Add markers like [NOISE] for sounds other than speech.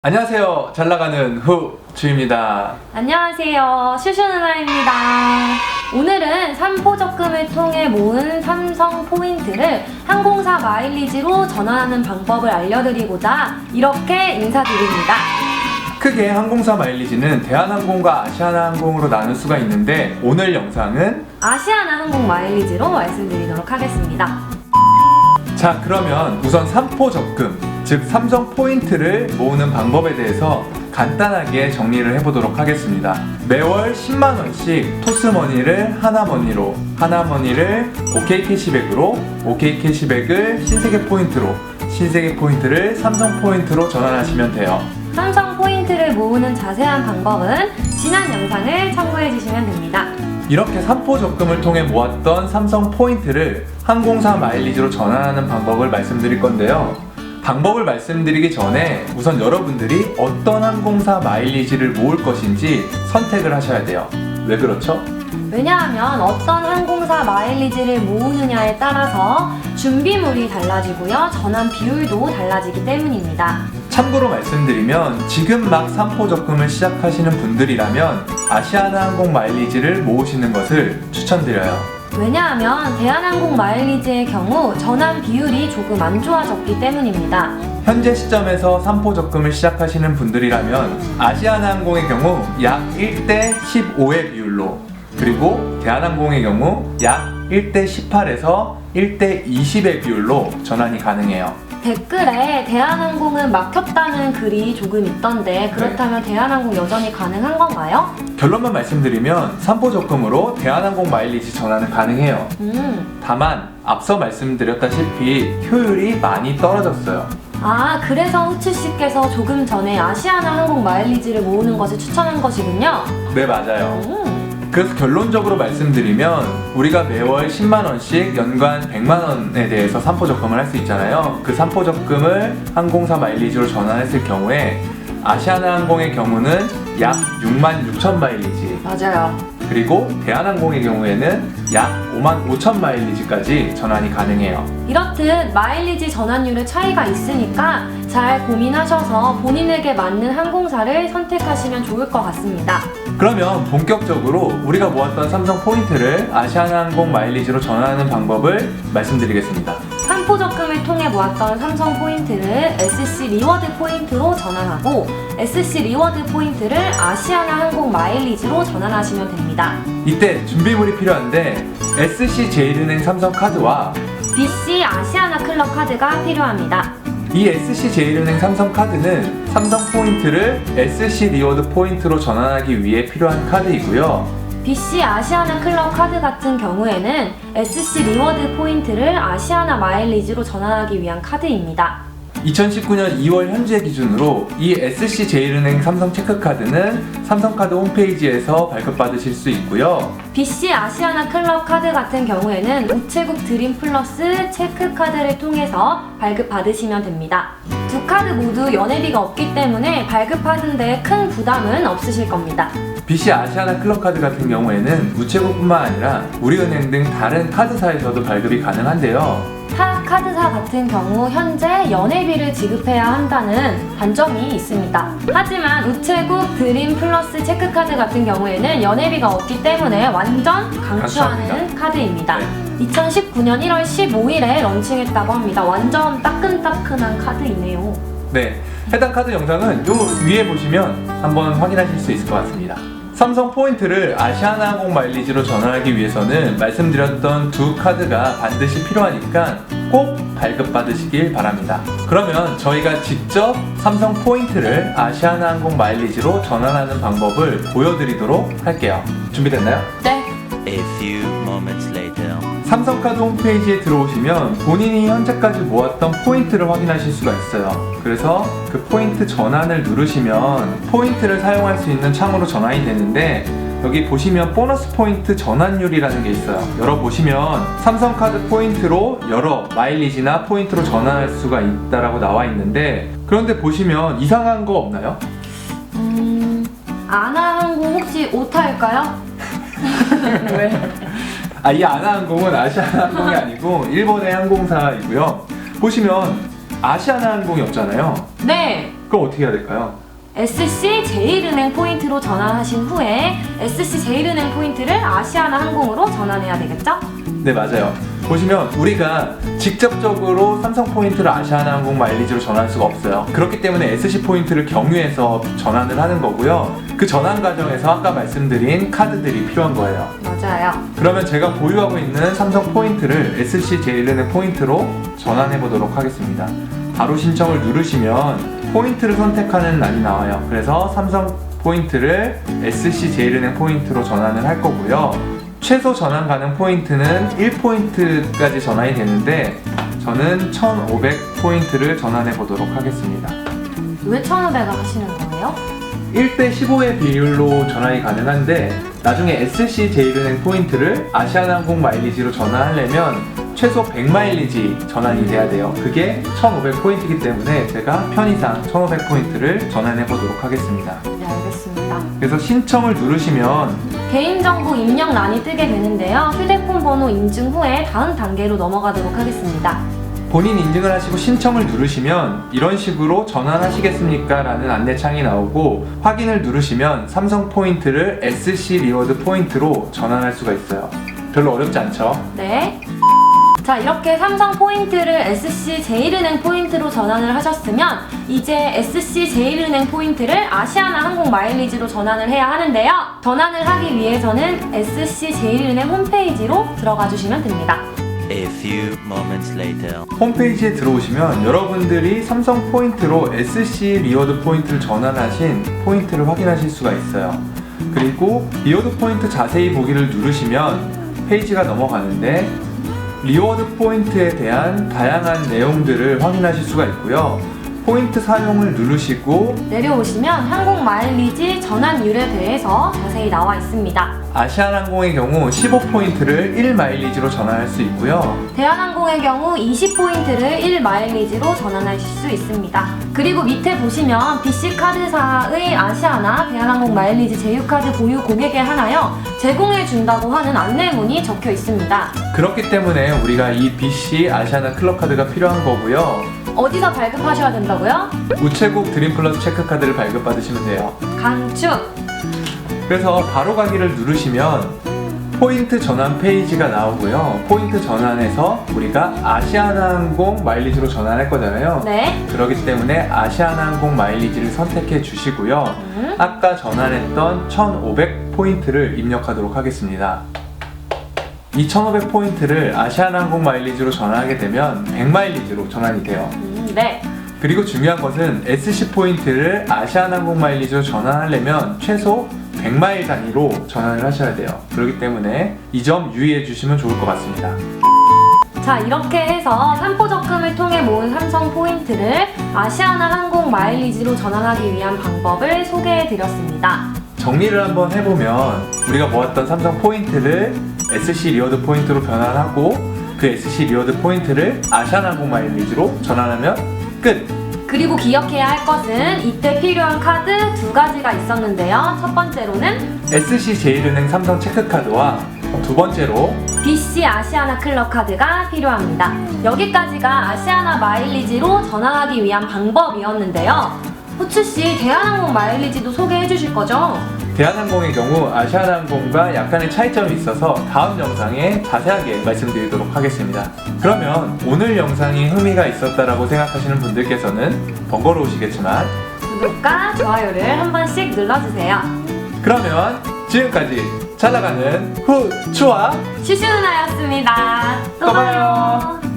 안녕하세요. 잘 나가는 후주입니다. 안녕하세요. 슈슈 누나입니다. 오늘은 삼포 적금을 통해 모은 삼성 포인트를 항공사 마일리지로 전환하는 방법을 알려드리고자 이렇게 인사드립니다. 크게 항공사 마일리지는 대한항공과 아시아나항공으로 나눌 수가 있는데 오늘 영상은 아시아나 항공 마일리지로 말씀드리도록 하겠습니다. 자 그러면 우선 삼포 적금 즉 삼성 포인트를 모으는 방법에 대해서 간단하게 정리를 해보도록 하겠습니다. 매월 10만 원씩 토스머니를 하나머니로 하나머니를 OK 캐시백으로 OK 캐시백을 신세계 포인트로 신세계 포인트를 삼성 포인트로 전환하시면 돼요. 삼성 포인트를 모으는 자세한 방법은 지난 영상을 참고해 주시면 됩니다. 이렇게 삼포 적금을 통해 모았던 삼성 포인트를 항공사 마일리지로 전환하는 방법을 말씀드릴 건데요. 방법을 말씀드리기 전에 우선 여러분들이 어떤 항공사 마일리지를 모을 것인지 선택을 하셔야 돼요. 왜 그렇죠? 왜냐하면 어떤 항공사 마일리지를 모으느냐에 따라서 준비물이 달라지고요. 전환 비율도 달라지기 때문입니다. 참고로 말씀드리면 지금 막 삼포 적금을 시작하시는 분들이라면 아시아나 항공 마일리지를 모으시는 것을 추천드려요. 왜냐하면 대한항공 마일리지의 경우 전환 비율이 조금 안 좋아졌기 때문입니다. 현재 시점에서 삼포 적금을 시작하시는 분들이라면 아시아나항공의 경우 약 1대 15의 비율로 그리고 대한항공의 경우 약 1대 18에서 1대 20의 비율로 전환이 가능해요. 댓글에 대한항공은 막혔다는 글이 조금 있던데 그렇다면 대한항공 여전히 가능한 건가요? 결론만 말씀드리면 삼포 적금으로 대한항공 마일리지 전환은 가능해요. 음, 다만 앞서 말씀드렸다시피 효율이 많이 떨어졌어요. 아 그래서 후추 씨께서 조금 전에 아시아나 항공 마일리지를 모으는 것을 추천한 것이군요. 네, 맞아요. 음, 그래서 결론적으로 말씀드리면 우리가 매월 10만 원씩 연간 100만 원에 대해서 삼포 적금을 할 수 있잖아요. 그 삼포 적금을 항공사 마일리지로 전환했을 경우에 아시아나 항공의 경우는 약 6만 6천 마일리지 맞아요. 그리고 대한항공의 경우에는 약 5만 5천 마일리지까지 전환이 가능해요. 이렇듯 마일리지 전환율의 차이가 있으니까 잘 고민하셔서 본인에게 맞는 항공사를 선택하시면 좋을 것 같습니다. 그러면 본격적으로 우리가 모았던 삼성 포인트를 아시아나 항공 마일리지로 전환하는 방법을 말씀드리겠습니다. 삼포 적금을 통해 모았던 삼성 포인트를 SC 리워드 포인트로 전환하고 SC 리워드 포인트를 아시아나 항공 마일리지로 전환하시면 됩니다. 이때 준비물이 필요한데 SC 제일은행 삼성 카드와 BC 아시아나 클럽 카드가 필요합니다. 이 SC 제일은행 삼성 카드는 삼성 포인트를 SC 리워드 포인트로 전환하기 위해 필요한 카드이고요. BC 아시아나 클럽 카드 같은 경우에는 SC 리워드 포인트를 아시아나 마일리지로 전환하기 위한 카드입니다. 2019년 2월 현재 기준으로 이 SC 제일은행 삼성 체크카드는 삼성카드 홈페이지에서 발급받으실 수 있고요. BC 아시아나 클럽 카드 같은 경우에는 우체국 드림 플러스 체크 카드를 통해서 발급받으시면 됩니다. 두 카드 모두 연회비가 없기 때문에 발급하는데 큰 부담은 없으실 겁니다. BC 아시아나 클럽 카드 같은 경우에는 우체국뿐만 아니라 우리은행 등 다른 카드사에서도 발급이 가능한데요. 타 카드사 같은 경우 현재 연회비를 지급해야 한다는 단점이 있습니다. 하지만 우체국 드림 플러스 체크카드 같은 경우에는 연회비가 없기 때문에 완전 강추하는 강추합니다. 카드입니다. 네. 2019년 1월 15일에 런칭했다고 합니다. 완전 따끈따끈한 카드이네요. 네, 해당 카드 영상은 요 위에 보시면 한번 확인하실 수 있을 것 같습니다. 삼성 포인트를 아시아나항공 마일리지로 전환하기 위해서는 말씀드렸던 두 카드가 반드시 필요하니까 꼭 발급받으시길 바랍니다. 그러면 저희가 직접 삼성 포인트를 아시아나항공 마일리지로 전환하는 방법을 보여드리도록 할게요. 준비됐나요? 네. A few moments later. 삼성카드 홈페이지에 들어오시면 본인이 현재까지 모았던 포인트를 확인하실 수가 있어요. 그래서 그 포인트 전환을 누르시면 포인트를 사용할 수 있는 창으로 전환이 되는데 여기 보시면 보너스 포인트 전환율이라는 게 있어요. 열어보시면 삼성카드 포인트로 여러 마일리지나 포인트로 전환할 수가 있다라고 나와 있는데 그런데 보시면 이상한 거 없나요? 음, 아나항공 혹시 오타일까요? [LAUGHS] 왜? 아, 이 아나항공은 아시아나항공이 아니고 일본의 항공사이고요. 보시면 아시아나항공이 없잖아요. 네. 그럼 어떻게 해야 될까요? SC 제일은행 포인트로 전환하신 후에 SC 제일은행 포인트를 아시아나 항공으로 전환해야 되겠죠? 네 맞아요. 보시면 우리가 직접적으로 삼성 포인트를 아시아나항공 마일리지로 전환할 수가 없어요. 그렇기 때문에 SC 포인트를 경유해서 전환을 하는 거고요. 그 전환 과정에서 아까 말씀드린 카드들이 필요한 거예요. 맞아요. 그러면 제가 보유하고 있는 삼성 포인트를 SC 제일은행 포인트로 전환해 보도록 하겠습니다. 바로 신청을 누르시면 포인트를 선택하는欄이 나와요. 그래서 삼성 포인트를 SC 제일은행 포인트로 전환을 할 거고요. 최소 전환 가능 포인트는 1포인트까지 전환이 되는데 저는 1500포인트를 전환해 보도록 하겠습니다. 왜 1,500을 하시는 거예요? 1대 15의 비율로 전환이 가능한데 나중에 SC 제일은행 포인트를 아시아나항공 마일리지로 전환하려면 최소 100마일리지 전환이 돼야 돼요. 그게 1500포인트이기 때문에 제가 편의상 1500포인트를 전환해 보도록 하겠습니다. 네, 알겠습니다. 그래서 신청을 누르시면 개인정보 입력란이 뜨게 되는데요. 휴대폰 번호 인증 후에 다음 단계로 넘어가도록 하겠습니다. 본인 인증을 하시고 신청을 누르시면 이런 식으로 전환하시겠습니까? 라는 안내창이 나오고 확인을 누르시면 삼성 포인트를 SC 리워드 포인트로 전환할 수가 있어요. 별로 어렵지 않죠? 네. 자, 이렇게 삼성 포인트를 SC 제일은행 포인트로 전환을 하셨으면 이제 SC 제일은행 포인트를 아시아나 항공 마일리지로 전환을 해야 하는데요. 전환을 하기 위해서는 SC 제일은행 홈페이지로 들어가 주시면 됩니다. A few moments later. 홈페이지에 들어오시면 여러분들이 삼성 포인트로 SC 리워드 포인트를 전환하신 포인트를 확인하실 수가 있어요. 그리고 리워드 포인트 자세히 보기를 누르시면 페이지가 넘어가는데 리워드 포인트에 대한 다양한 내용들을 확인하실 수가 있고요. 포인트 사용을 누르시고 내려오시면 항공 마일리지 전환율에 대해서 자세히 나와 있습니다. 아시아나항공의 경우 15포인트를 1마일리지로 전환할 수 있고요. 대한항공의 경우 20포인트를 1마일리지로 전환하실 수 있습니다. 그리고 밑에 보시면 BC카드사의 아시아나 대한항공 마일리지 제휴카드 보유 고객에 하나요 제공해 준다고 하는 안내문이 적혀 있습니다. 그렇기 때문에 우리가 이 BC 아시아나 클럽 카드가 필요한 거고요. 어디서 발급하셔야 된다고요? 우체국 드림플러스 체크카드를 발급받으시면 돼요. 강추! 그래서 바로 가기를 누르시면 포인트 전환 페이지가 나오고요. 포인트 전환에서 우리가 아시아나항공 마일리지로 전환할 거잖아요. 네. 그렇기 때문에 아시아나항공 마일리지를 선택해 주시고요. 음. 아까 전환했던 1500 포인트를 입력하도록 하겠습니다. 이 1500 포인트를 아시아나항공 마일리지로 전환하게 되면 100 마일리지로 전환이 돼요. 음, 네. 그리고 중요한 것은 SC 포인트를 아시아나항공 마일리지로 전환하려면 최소 100마일 단위로 전환을 하셔야 돼요. 그렇기 때문에 이 점 유의해 주시면 좋을 것 같습니다. 자, 이렇게 해서 삼포 적금을 통해 모은 삼성 포인트를 아시아나 항공 마일리지로 전환하기 위한 방법을 소개해 드렸습니다. 정리를 한번 해보면 우리가 모았던 삼성 포인트를 SC 리워드 포인트로 변환하고 그 SC 리워드 포인트를 아시아나항공 마일리지로 전환하면 끝! 그리고 기억해야 할 것은 이때 필요한 카드 두 가지가 있었는데요. 첫 번째로는 SC 제일은행 삼성 체크카드와 두 번째로 BC 아시아나 클럽 카드가 필요합니다. 여기까지가 아시아나 마일리지로 전환하기 위한 방법이었는데요. 후추 씨 대한항공 마일리지도 소개해 주실 거죠? 대한항공의 경우 아시아나항공과 약간의 차이점이 있어서 다음 영상에 자세하게 말씀드리도록 하겠습니다. 그러면 오늘 영상이 흥미가 있었다라고 생각하시는 분들께서는 번거로우시겠지만 구독과 좋아요를 한 번씩 눌러주세요. 그러면 지금까지 잘 나가는 후추와 슈슈 누나였습니다. 또 또 봐요. 봐요.